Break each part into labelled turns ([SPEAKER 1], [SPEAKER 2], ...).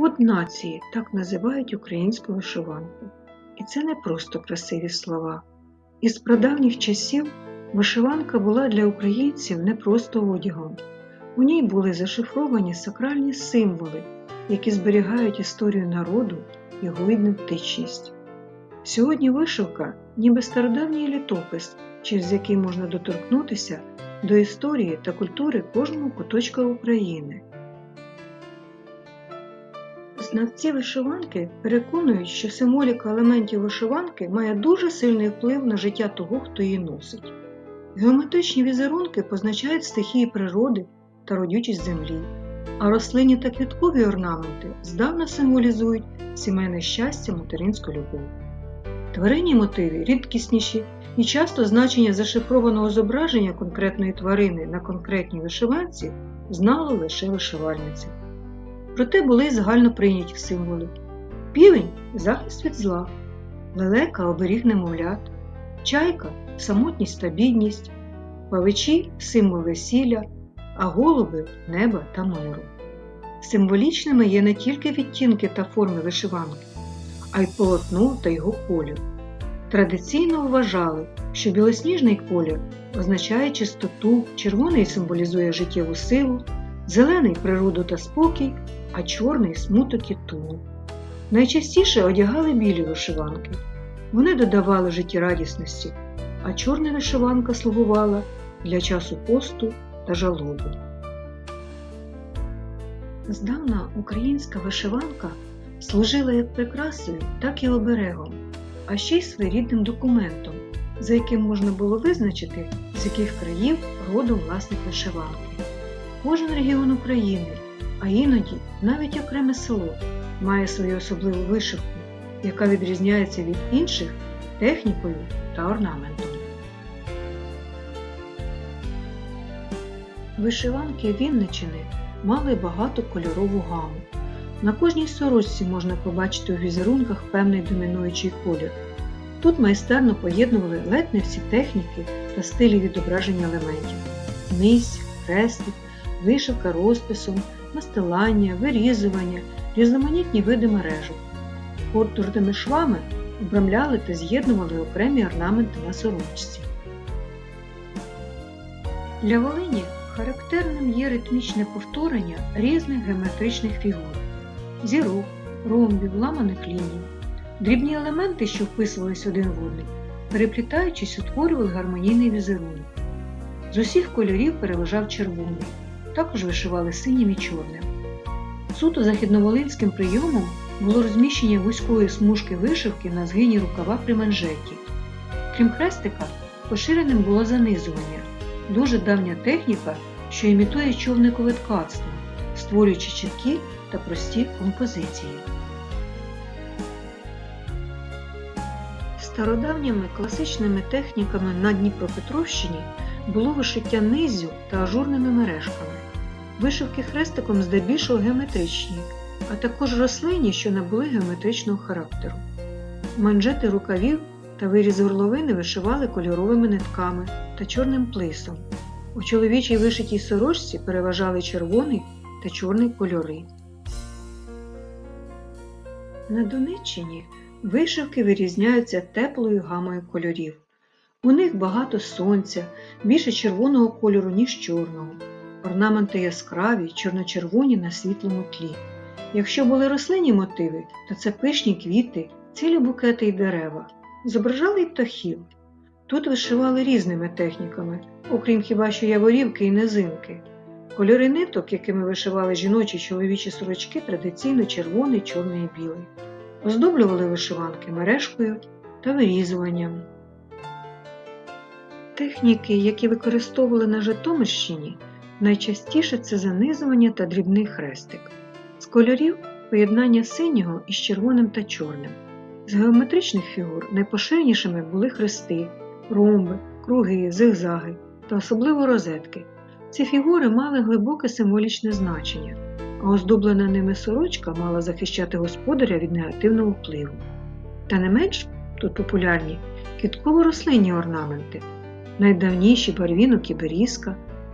[SPEAKER 1] От нації так називають українську вишиванку. І це не просто красиві слова. Із прадавніх часів вишиванка була для українців не просто одягом. У ній були зашифровані сакральні символи, які зберігають історію народу, його ідентичність. Сьогодні вишивка ніби стародавній літопис, через який можна доторкнутися до історії та культури кожного куточка України. Знавці вишиванки переконують, що символіка елементів вишиванки має дуже сильний вплив на життя того, хто її носить. Геометричні візерунки позначають стихії природи та родючість землі, а рослинні та квіткові орнаменти здавна символізують сімейне щастя, материнську любов. Тваринні мотиви рідкісніші і часто значення зашифрованого зображення конкретної тварини на конкретній вишиванці знала лише вишивальниця. Проте були загально прийняті символи. Півень захист від зла, лелека оберіг немовлят, чайка самотність та бідність, павичі символ весілля, а голуби неба та миру. Символічними є не тільки відтінки та форми вишиванки, а й полотно та його колір. Традиційно вважали, що білосніжний колір означає чистоту, червоний символізує життєву силу, зелений природу та спокій, а чорний смуток і тугу. Найчастіше одягали білі вишиванки. Вони додавали життєрадісності, а чорна вишиванка слугувала для часу посту та жалоби. Здавна українська вишиванка служила як прикрасою, так і оберегом, а ще й своєрідним документом, за яким можна було визначити, з яких країв родом власник вишиванки. Кожен регіон України, а іноді навіть окреме село, має свою особливу вишивку, яка відрізняється від інших технікою та орнаментом. Вишиванки Вінничини мали багато кольорову гаму. На кожній сорочці можна побачити у візерунках певний домінуючий колір. Тут майстерно поєднували ледь не всі техніки та стилі відображення елементів: низь, хрестик, вишивка розписом, настилання, вирізування, різноманітні види мережок. Контурними швами обрамляли та з'єднували окремі орнаменти на сорочці. Для Волині характерним є ритмічне повторення різних геометричних фігур зірок, ромбів, ламаних ліній. Дрібні елементи, що вписувались один в один, переплітаючись, утворювали гармонійний візерунок. З усіх кольорів переважав червоний, також вишивали синім і чорним. Суто західноволинським прийомом було розміщення вузької смужки вишивки на згині рукава при манжеті. Крім хрестика, поширеним було занизування, дуже давня техніка, що імітує човникове ткацтво, створюючи чіткі та прості композиції. Стародавніми класичними техніками на Дніпропетровщині було вишиття низю та ажурними мережками. Вишивки хрестиком здебільшого геометричні, а також рослинні, що набули геометричного характеру. Манжети рукавів та виріз горловини вишивали кольоровими нитками та чорним плисом. У чоловічій вишитій сорочці переважали червоний та чорний кольори. На Донеччині вишивки вирізняються теплою гамою кольорів. У них багато сонця, більше червоного кольору, ніж чорного. Орнаменти яскраві, чорно-червоні на світлому тлі. Якщо були рослинні мотиви, то це пишні квіти, цілі букети й дерева. Зображали й птахів. Тут вишивали різними техніками, окрім хіба що яворівки і низинки. Кольори ниток, якими вишивали жіночі чоловічі сорочки, традиційно червоний, чорний і білий. Оздоблювали вишиванки мережкою та вирізуванням. Техніки, які використовували на Житомирщині, найчастіше це занизування та дрібний хрестик. З кольорів поєднання синього із червоним та чорним. З геометричних фігур найпоширенішими були хрести, ромби, круги, зигзаги та особливо розетки. Ці фігури мали глибоке символічне значення, а оздоблена ними сорочка мала захищати господаря від негативного впливу. Та не менш тут популярні квітково-рослинні орнаменти, найдавніші барвінок і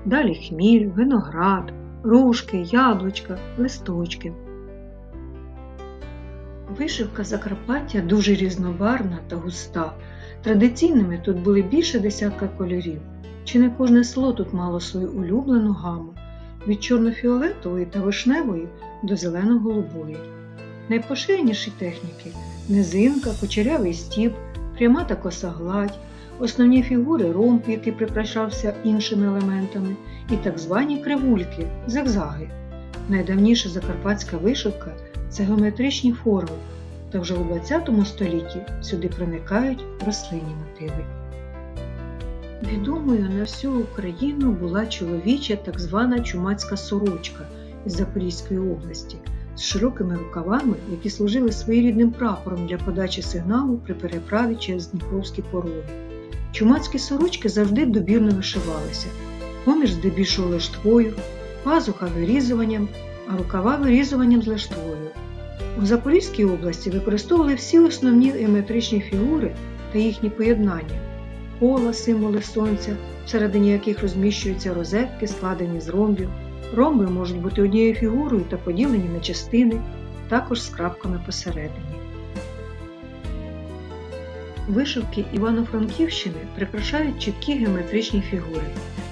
[SPEAKER 1] далі хміль, виноград, ружки, яблучка, листочки. Вишивка Закарпаття дуже різнобарна та густа. Традиційними тут були більше десятка кольорів. Чи не кожне село тут мало свою улюблену гаму від чорно-фіолетової та вишневої до зелено-голубої. Найпоширеніші техніки низинка, кучерявий стіп, пряма та коса гладь, основні фігури ромб, який прикрашався іншими елементами, і так звані кривульки, зигзаги. Найдавніша закарпатська вишивка це геометричні форми, та вже у ХХ столітті сюди проникають рослинні мотиви. Відомою на всю Україну була чоловіча так звана чумацька сорочка із Запорізької області з широкими рукавами, які служили своєрідним прапором для подачі сигналу при переправі через Дніпровські пороги. Чумацькі сорочки завжди добірно вишивалися, поміж здебільшого лиштвою, пазуха вирізуванням, а рукава вирізуванням з лиштвою. У Запорізькій області використовували всі основні геометричні фігури та їхні поєднання кола, символи сонця, всередині яких розміщуються розетки, складені з ромбів. Ромби можуть бути однією фігурою та поділені на частини, також з крапками посередині. Вишивки Івано-Франківщини прикрашають чіткі геометричні фігури,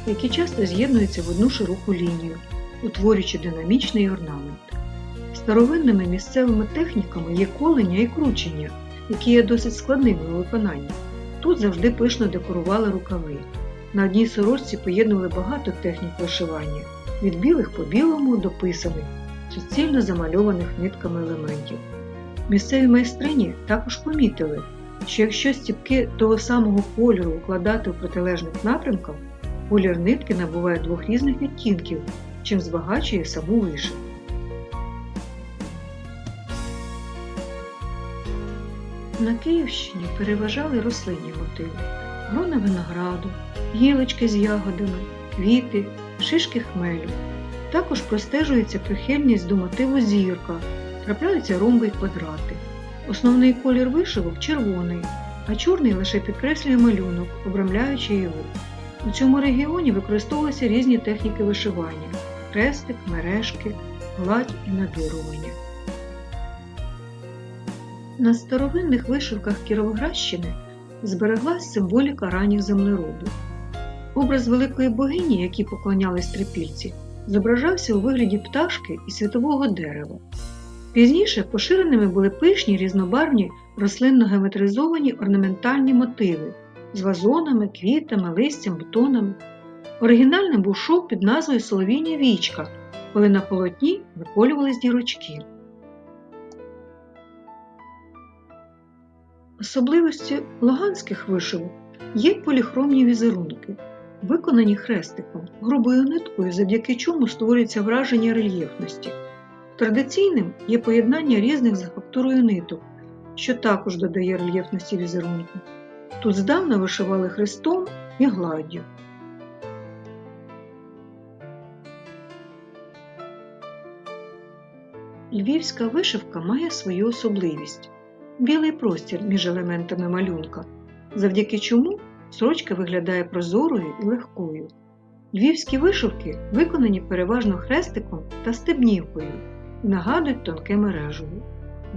[SPEAKER 1] які часто з'єднуються в одну широку лінію, утворюючи динамічний орнамент. Старовинними місцевими техніками є колення і кручення, які є досить складними у виконанні. Тут завжди пишно декорували рукави. На одній сорочці поєднували багато технік вишивання від білих по білому до писаних, суцільно замальованих нитками елементів. Місцеві майстрині також помітили, що якщо стіпки того самого кольору укладати у протилежних напрямках, колір нитки набуває двох різних відтінків, чим збагачує саму вишивку. На Київщині переважали рослинні мотиви грона винограду, гілочки з ягодами, квіти, шишки хмелю. Також простежується прихильність до мотиву зірка, трапляються ромби й квадрати. Основний колір вишивок червоний, а чорний лише підкреслює малюнок, обрамляючи його. У цьому регіоні використовуються різні техніки вишивання хрестик, мережки, гладь і надирування. На старовинних вишивках Кіровоградщини збереглась символіка ранніх землероду. Образ великої богині, якій поклонялись трипільці, зображався у вигляді пташки і світового дерева. Пізніше поширеними були пишні різнобарвні рослинно-геометризовані орнаментальні мотиви з вазонами, квітами, листям, бутонами. Оригінальним був шов під назвою Соловійня вічка, коли на полотні виколювались дірочки. Особливістю луганських вишивок є поліхромні візерунки, виконані хрестиком, грубою ниткою, завдяки чому створюється враження рельєфності. Традиційним є поєднання різних за фактурою ниток, що також додає рельєфності візерунку. Тут здавна вишивали хрестом і гладдю. Львівська вишивка має свою особливість білий простір між елементами малюнка, завдяки чому сорочка виглядає прозорою і легкою. Львівські вишивки виконані переважно хрестиком та стебнівкою нагадують тонке мережево.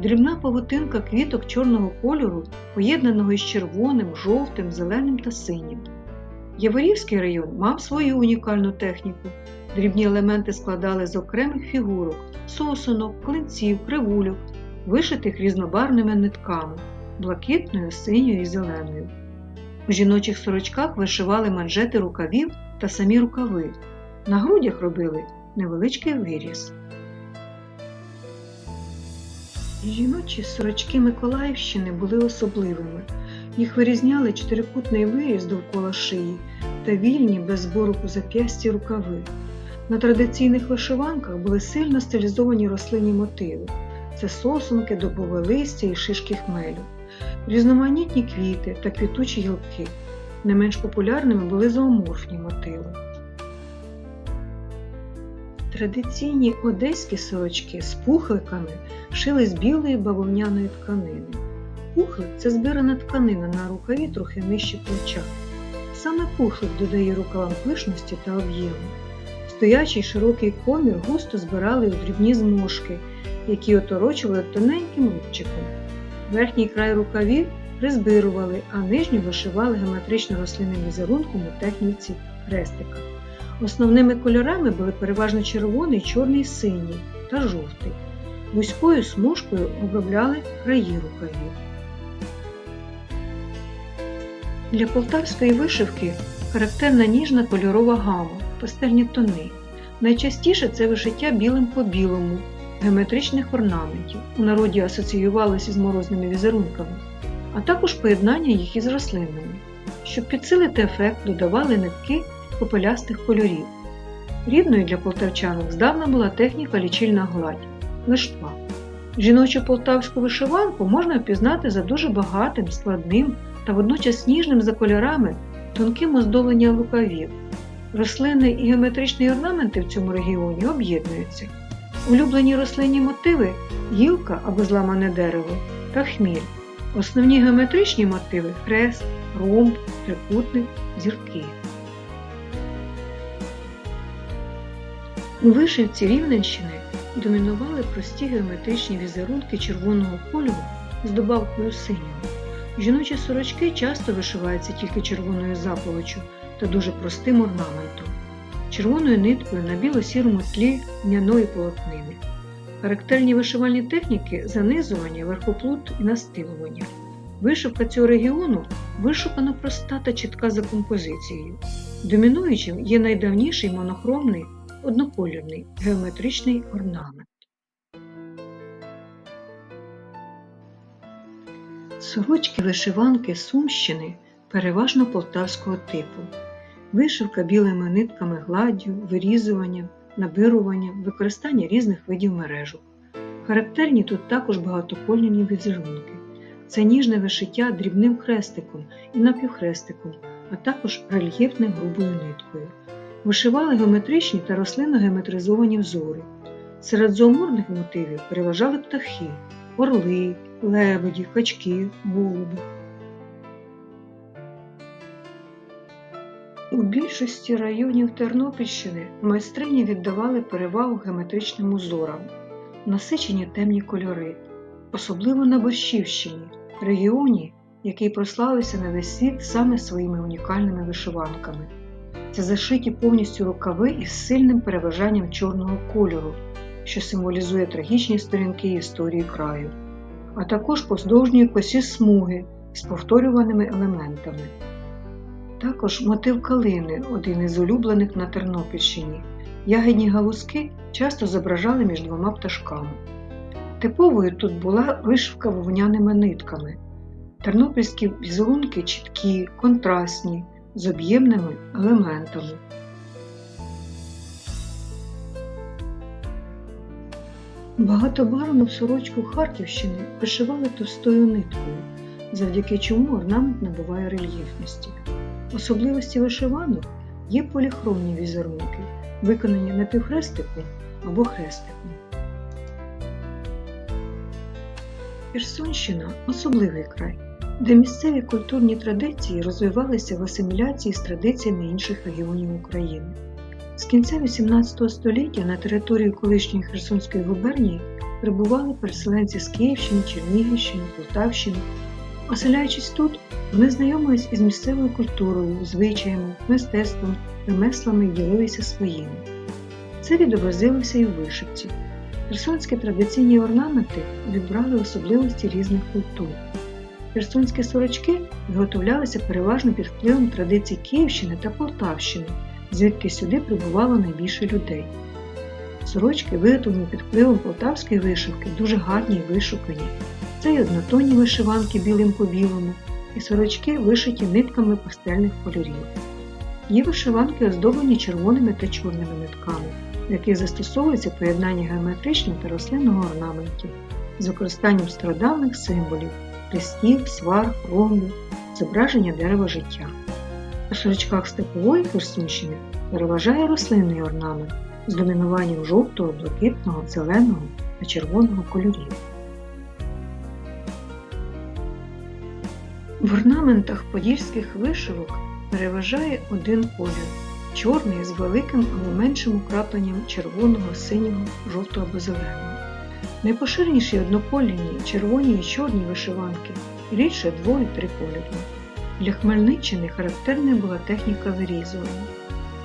[SPEAKER 1] Дрібна павутинка квіток чорного кольору, поєднаного із червоним, жовтим, зеленим та синім. Яворівський район мав свою унікальну техніку. Дрібні елементи складали з окремих фігурок, сосунок, клинців, кривульок, вишитих різнобарвними нитками блакитною, синьою і зеленою. У жіночих сорочках вишивали манжети рукавів та самі рукави. На грудях робили невеличкий виріз. Жіночі сорочки Миколаївщини були особливими. Їх вирізняли чотирикутний виріз довкола шиї та вільні без збору у зап'ясті рукави. На традиційних вишиванках були сильно стилізовані рослинні мотиви це сосунки, дубове листя і шишки хмелю, різноманітні квіти та квітучі гілки. Не менш популярними були зооморфні мотиви. Традиційні одеські сорочки з пухликами шили з білої бавовняної тканини. Пухлик це збирана тканина на рукаві трохи нижче плеча. Саме пухлик додає рукавам пишності та об'єму. Стоячий широкий комір густо збирали у дрібні зморшки, які оторочували тоненьким рубчиком. Верхній край рукавів призбирували, а нижню вишивали геометрично рослинним візерунком у техніці хрестика. Основними кольорами були переважно червоний, чорний, синій та жовтий. Вузькою смужкою обробляли краї рукавів. Для полтавської вишивки характерна ніжна кольорова гама, пастельні тони. Найчастіше це вишиття білим по білому, геометричних орнаментів. У народі асоціювалися з морозними візерунками, а також поєднання їх із рослинними. Щоб підсилити ефект, додавали нитки попелястих кольорів. Рідною для полтавчанок здавна була техніка лічильна гладь лиштва. Жіночу полтавську вишиванку можна впізнати за дуже багатим, складним та водночас ніжним за кольорами тонким оздобленням рукавів. Рослинний і геометричні орнаменти в цьому регіоні об'єднуються. Улюблені рослинні мотиви гілка або зламане дерево та хміль. Основні геометричні мотиви хрест, ромб, трикутник, зірки. У вишивці Рівненщини домінували прості геометричні візерунки червоного кольору з добавкою синього. Жіночі сорочки часто вишиваються тільки червоною заполочю та дуже простим орнаментом, червоною ниткою на біло-сірому тлі льняної полотнини. Характерні вишивальні техніки занизування, верхоплут і настилування. Вишивка цього регіону вишукано проста та чітка за композицією. Домінуючим є найдавніший монохромний одноколірний геометричний орнамент. Сорочки вишиванки Сумщини переважно полтавського типу. Вишивка білими нитками гладдю, вирізуванням, набируванням, використання різних видів мережок. Характерні тут також багатокольні візерунки. Це ніжне вишиття дрібним хрестиком і напівхрестиком, а також рельєфним грубою ниткою. Вишивали геометричні та рослинно-геометризовані взори. Серед зооморних мотивів переважали птахи, орли, лебеді, качки, голуби. У більшості районів Тернопільщини майстрині віддавали перевагу геометричним узорам, насичені темні кольори, особливо на Борщівщині, регіоні, який прославився на весь світ саме своїми унікальними вишиванками. Це зашиті повністю рукави із сильним переважанням чорного кольору, що символізує трагічні сторінки історії краю, а також поздовжні косі смуги з повторюваними елементами. Також мотив калини один із улюблених на Тернопільщині. Ягідні галузки часто зображали між двома пташками. Типовою тут була вишивка вовняними нитками. Тернопільські візерунки чіткі, контрастні, з об'ємними елементами. Багатобарвну сорочку Харківщини вишивали товстою ниткою, завдяки чому орнамент набуває рельєфності. Особливості вишиванок є поліхромні візерунки, виконані напівхрестиком або хрестиком. Херсонщина особливий край, де місцеві культурні традиції розвивалися в асиміляції з традиціями інших регіонів України. З кінця XVIII століття на територію колишньої Херсонської губернії прибували переселенці з Київщини, Чернігівщини, Полтавщини. Оселяючись тут, вони знайомились із місцевою культурою, звичаями, мистецтвом, ремеслами і ділилися своїми. Це відобразилося і в вишивці. Херсонські традиційні орнаменти відбрали особливості різних культур. Херсонські сорочки виготовлялися переважно під впливом традицій Київщини та Полтавщини, звідки сюди прибувало найбільше людей. Сорочки, виготовлені під впливом полтавської вишивки, дуже гарні і вишукані. Це й однотонні вишиванки білим по білому, і сорочки вишиті нитками пастельних кольорів. Є вишиванки оздоблені червоними та чорними нитками, в яких застосовується поєднання геометричного та рослинного орнаментів з використанням стародавних символів листів, свар, ромбу, зображення дерева життя. У сорочках степової Херсонщини переважає рослинний орнамент з домінуванням жовтого, блакитного, зеленого та червоного кольорів. В орнаментах подільських вишивок переважає один колір чорний з великим або меншим украпленням червоного, синього, жовтого або зеленого. Найпоширеніші однокольні червоні і чорні вишиванки, рідше дво- і трикольорні. Для Хмельниччини характерною була техніка вирізування.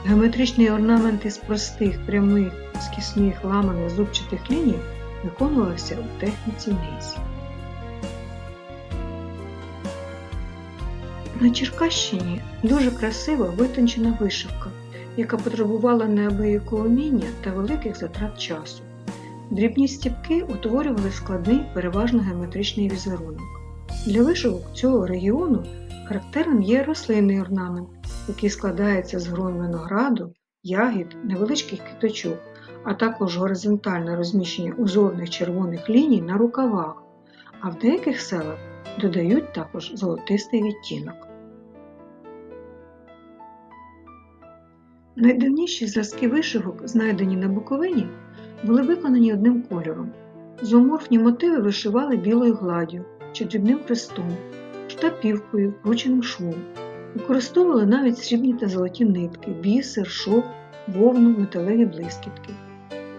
[SPEAKER 1] Геометричний орнамент із простих, прямих, скісних, ламаних зубчатих ліній виконувався у техніці низі. На Черкащині дуже красива витончена вишивка, яка потребувала неабиякого вміння та великих затрат часу. Дрібні стіпки утворювали складний, переважно геометричний візерунок. Для вишивок цього регіону характерним є рослинний орнамент, який складається з грон винограду, ягід, невеличких квіточок, а також горизонтальне розміщення узорних червоних ліній на рукавах, а в деяких селах додають також золотистий відтінок. Найдавніші зразки вишивок, знайдені на Буковині, були виконані одним кольором. Зооморфні мотиви вишивали білою гладдю чи дрібним хрестом, штапівкою, врученим швом. Використовували навіть срібні та золоті нитки, бісер, шов, вовну, металеві блискітки,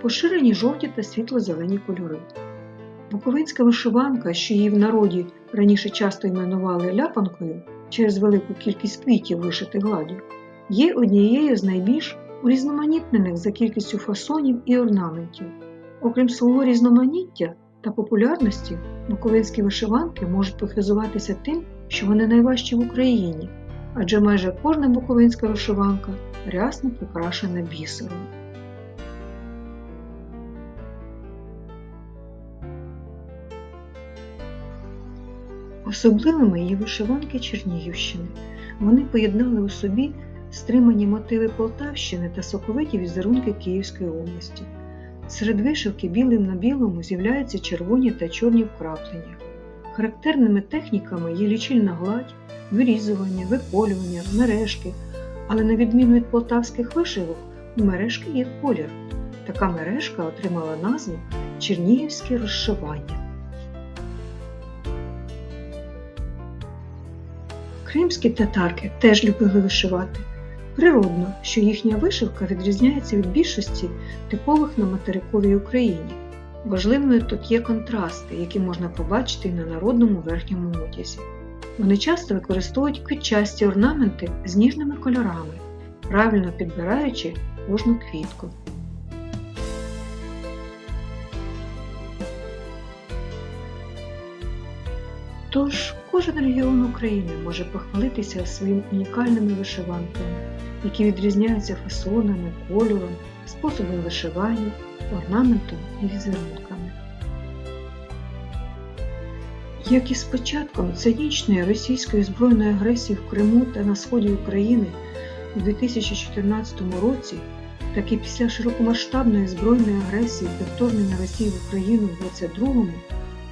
[SPEAKER 1] поширені жовті та світло-зелені кольори. Буковинська вишиванка, що її в народі раніше часто іменували ляпанкою через велику кількість квітів вишитих гладдю, є однією з найбільш урізноманітнених за кількістю фасонів і орнаментів. Окрім свого різноманіття та популярності, буковинські вишиванки можуть похизуватися тим, що вони найважчі в Україні, адже майже кожна буковинська вишиванка рясно прикрашена бісером. Особливими є вишиванки Чернігівщини. Вони поєднали у собі стримані мотиви Полтавщини та соковиті візерунки Київської області. Серед вишивки білим на білому з'являються червоні та чорні вкраплення. Характерними техніками є лічильна гладь, вирізування, виколювання, мережки, але на відміну від полтавських вишивок, у мережки є колір. Така мережка отримала назву Чернігівське розшивання. Кримські татарки теж любили вишивати. Природно, що їхня вишивка відрізняється від більшості типових на материковій Україні. Важливими тут є контрасти, які можна побачити на народному верхньому одязі. Вони часто використовують квітчасті орнаменти з ніжними кольорами, правильно підбираючи кожну квітку. Тож кожен регіон України може похвалитися своїм унікальними вишиванками, які відрізняються фасонами, кольором, способом вишивання, орнаментом і візерунками. Як і з початком цинічної російської збройної агресії в Криму та на сході України у 2014 році, так і після широкомасштабної збройної агресії та вторгнення Росії в Україну в 22-му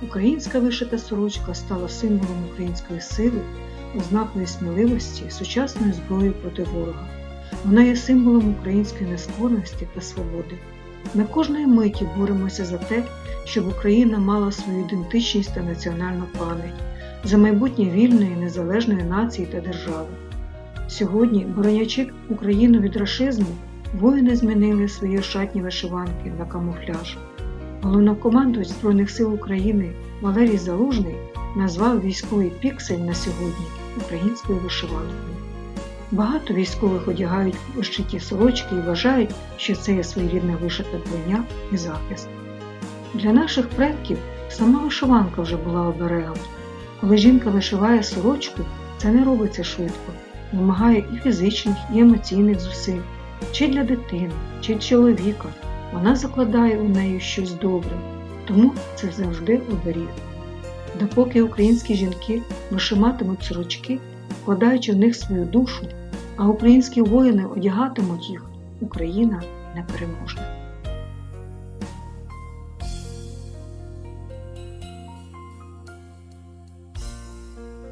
[SPEAKER 1] Українська вишита сорочка стала символом української сили, ознакою сміливості, сучасної зброї проти ворога. Вона є символом української нескорності та свободи. Ми кожної миті боремося за те, щоб Україна мала свою ідентичність та національну пам'ять, за майбутнє вільної незалежної нації та держави. Сьогодні, боронячи Україну від рашизму, воїни змінили свої шатні вишиванки на камуфляж. Головнокомандувач Збройних сил України Валерій Залужний назвав військовий піксель на сьогодні українською вишиванкою. Багато військових одягають ощиті сорочки і вважають, що це є своєрідна вишита броня і захист. Для наших предків сама вишиванка вже була оберегом. Коли жінка вишиває сорочку, це не робиться швидко, вимагає і фізичних, і емоційних зусиль, чи для дитини, чи чоловіка. Вона закладає у неї щось добре, тому це завжди оберіг. Допоки українські жінки вишиматимуть сорочки, вкладаючи в них свою душу, а українські воїни одягатимуть їх, Україна не переможна.